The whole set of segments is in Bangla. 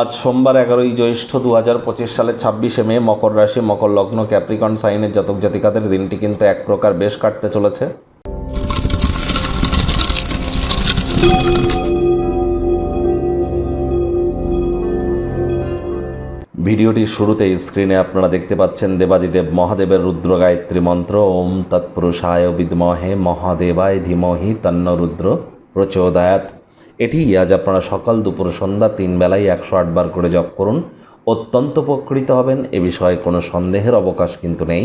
আজ সোমবার এগারোই জ্যৈষ্ঠ দু হাজার পঁচিশ সালের ছাব্বিশে মে মকর রাশি, মকর লগ্ন, ক্যাপ্রিকন সাইনের জাতক জাতিকাদের দিনটি কিন্তু এক প্রকার বেশ কাটতে চলেছে। ভিডিওটির শুরুতেই স্ক্রিনে আপনারা দেখতে পাচ্ছেন দেবাদিদেব মহাদেবের রুদ্র গায়ত্রী মন্ত্র, ওম তৎপুরুষায় বিদ্মহে মহাদেবায় ধীমহি তন্ন রুদ্র প্রচোদয়াত এটি আজ আপনারা সকাল দুপুর সন্ধ্যা তিন বেলায় একশো আটবার করে জপ করুন। অত্যন্ত উপকৃত হবেন, এ বিষয়ে কোনো সন্দেহের অবকাশ কিন্তু নেই।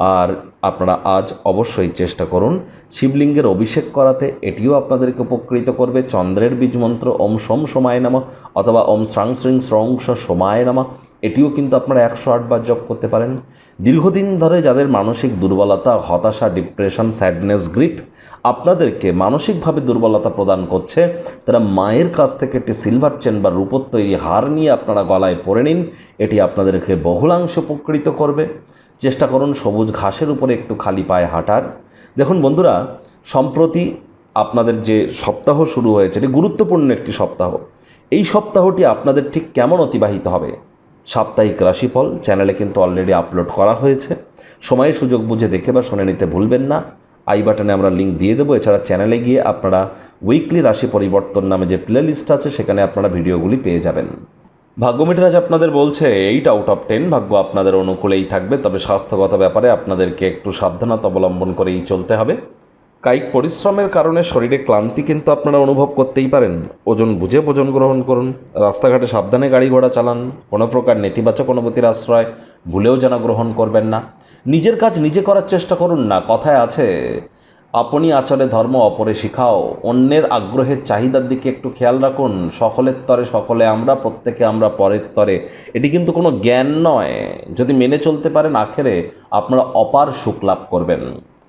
আর আপনারা আজ অবশ্যই চেষ্টা করুন শিবলিঙ্গের অভিষেক করাতে, এটিও আপনাদেরকে উপকৃত করবে, চন্দ্রের বীজ মন্ত্র, ওম সোম সময় নামা অথবা ওম শ্রাং শ্রিং স্রংস সময় নামা, এটিও কিন্তু আপনারা একশো আটবার জপ করতে পারেন। দীর্ঘদিন ধরে যাদের মানসিক দুর্বলতা, হতাশা, ডিপ্রেশন, স্যাডনেস, গ্রিপ আপনাদেরকে মানসিকভাবে দুর্বলতা প্রদান করছে, তারা মায়ের কাছ থেকে একটি সিলভার চেন বা রূপোর তৈরি হার নিয়ে আপনারা গলায় পরে নিন, এটি আপনাদেরকে বহুলাংশে উপকৃত করবে। চেষ্টা করুন সবুজ ঘাসের উপরে একটু খালি পায়ে হাঁটার। দেখুন বন্ধুরা, সম্প্রতি আপনাদের যে সপ্তাহ শুরু হয়েছে, এটি গুরুত্বপূর্ণ একটি সপ্তাহ। এই সপ্তাহটি আপনাদের ঠিক কেমন অতিবাহিত হবে? সাপ্তাহিক রাশিফল চ্যানেলে কিন্তু অলরেডি আপলোড করা হয়েছে। সময়ের সুযোগ বুঝে দেখে বা শুনে নিতে ভুলবেন না। আই বাটনে আমরা লিঙ্ক দিয়ে দেবো। এছাড়া চ্যানেলে গিয়ে আপনারা উইকলি রাশি পরিবর্তন নামে যে প্লে আছে, সেখানে আপনারা ভিডিওগুলি পেয়ে যাবেন। ভাগ্যমিটারাজ আপনাদের বলছে, এইট আউট অফ টেন ভাগ্য আপনাদের অনুকূলেই থাকবে, তবে স্বাস্থ্যগত ব্যাপারে আপনাদেরকে একটু সাবধানতা অবলম্বন করেই চলতে হবে। কায়িক পরিশ্রমের কারণে শরীরে ক্লান্তি কিন্তু আপনারা অনুভব করতেই পারেন। ওজন বুঝে ভোজন গ্রহণ করুন, রাস্তাঘাটে সাবধানে গাড়ি ঘোড়া চালান, কোনো প্রকার নেতিবাচক অনুভূতির আশ্রয়, ভুলেও যেন গ্রহণ করবেন না। নিজের কাজ নিজে করার চেষ্টা করুন না, কথায় আছে আপনি আচরে ধর্ম অপরে শিখাও। অন্যের আগ্রহের চাহিদার দিকে একটু খেয়াল রাখুন। সকলের তরে সকলে আমরা, প্রত্যেকে আমরা পরের তরে। এটি কিন্তু কোনো জ্ঞান নয়। যদি মেনে চলতে পারেন আখেরে, আপনারা অপার সুখ লাভ করবেন।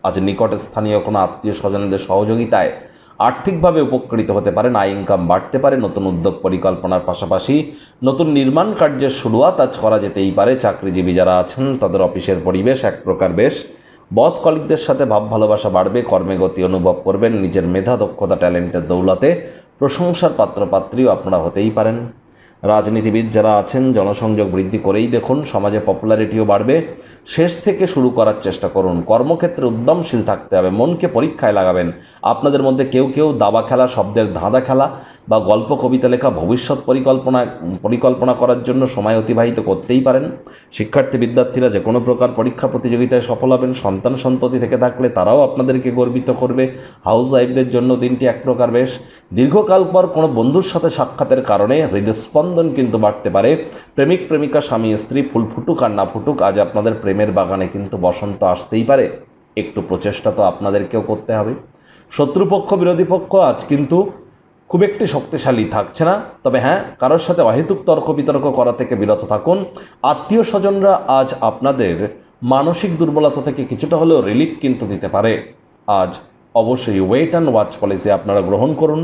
আজ নিকটে স্থানীয় কোনো আত্মীয় স্বজনদের সহযোগিতায় আর্থিকভাবে উপকৃত হতে পারেন। আয় ইনকাম বাড়তে পারে। নতুন উদ্যোগ পরিকল্পনার পাশাপাশি নতুন নির্মাণ কার্যের শুরুয়াত আজ করা যেতেই পারে। চাকরিজীবী যারা আছেন, তাদের অফিসের পরিবেশ এক প্রকার বেশ বস কলিকদের সাথে ভাব ভালোবাসা বাড়বে, কর্মে গতি অনুভব করবেন, নিজের মেধা, দক্ষতা, ট্যালেন্টের দৌলতে প্রশংসার পাত্রপাত্রীও আপনারা হতেই পারেন। রাজনীতিবিদ যারা আছেন, জনসংযোগ বৃদ্ধি করেই দেখুন, সমাজে পপুলারিটিও বাড়বে। শেষ থেকে শুরু করার চেষ্টা করুন। কর্মক্ষেত্রে উদ্যমশীল থাকতে হবে, মনকে পরীক্ষায় লাগাবেন। আপনাদের মধ্যে কেউ কেউ দাবা খেলা, শব্দের ধাঁধা খেলা বা গল্প, কবিতা, লেখা, ভবিষ্যৎ পরিকল্পনা পরিকল্পনা করার জন্য সময় অতিবাহিত করতেই পারেন। শিক্ষার্থী, বিদ্যার্থীরা যে কোনো প্রকার পরীক্ষা প্রতিযোগিতায় সফল হবেন। সন্তান, সন্ততি থেকে থাকলে তারাও আপনাদেরকে গর্বিত করবে। হাউস ওয়াইফদের জন্য দিনটি এক প্রকার বেশ। দীর্ঘকাল পর কোনো বন্ধুর সাথে সাক্ষাতের কারণে হৃদস্পন্দন কিন্তু বাড়তে পারে। প্রেমিক, প্রেমিকা, স্বামী, স্ত্রী, ফুল ফুটুক আর না ফুটুক, আজ আপনাদের প্রেমের বাগানে কিন্তু বসন্ত আসতেই পারে। একটু প্রচেষ্টা তো আপনাদেরকেও করতে হবে। শত্রুপক্ষ, বিরোধী পক্ষ, আজ কিন্তু খুব একটি শক্তিশালী থাকছে না। তবে হ্যাঁ কারোর সাথে অহেতুক তর্ক বিতর্ক করা থেকে বিরত থাকুন। আত্মীয় স্বজনরা আজ আপনাদের মানসিক দুর্বলতা থেকে কিছুটা হলেও রিলিফ কিন্তু দিতে পারে। আজ অবশ্যই ওয়েট অ্যান্ড ওয়াচ পলিসি আপনারা গ্রহণ করুন।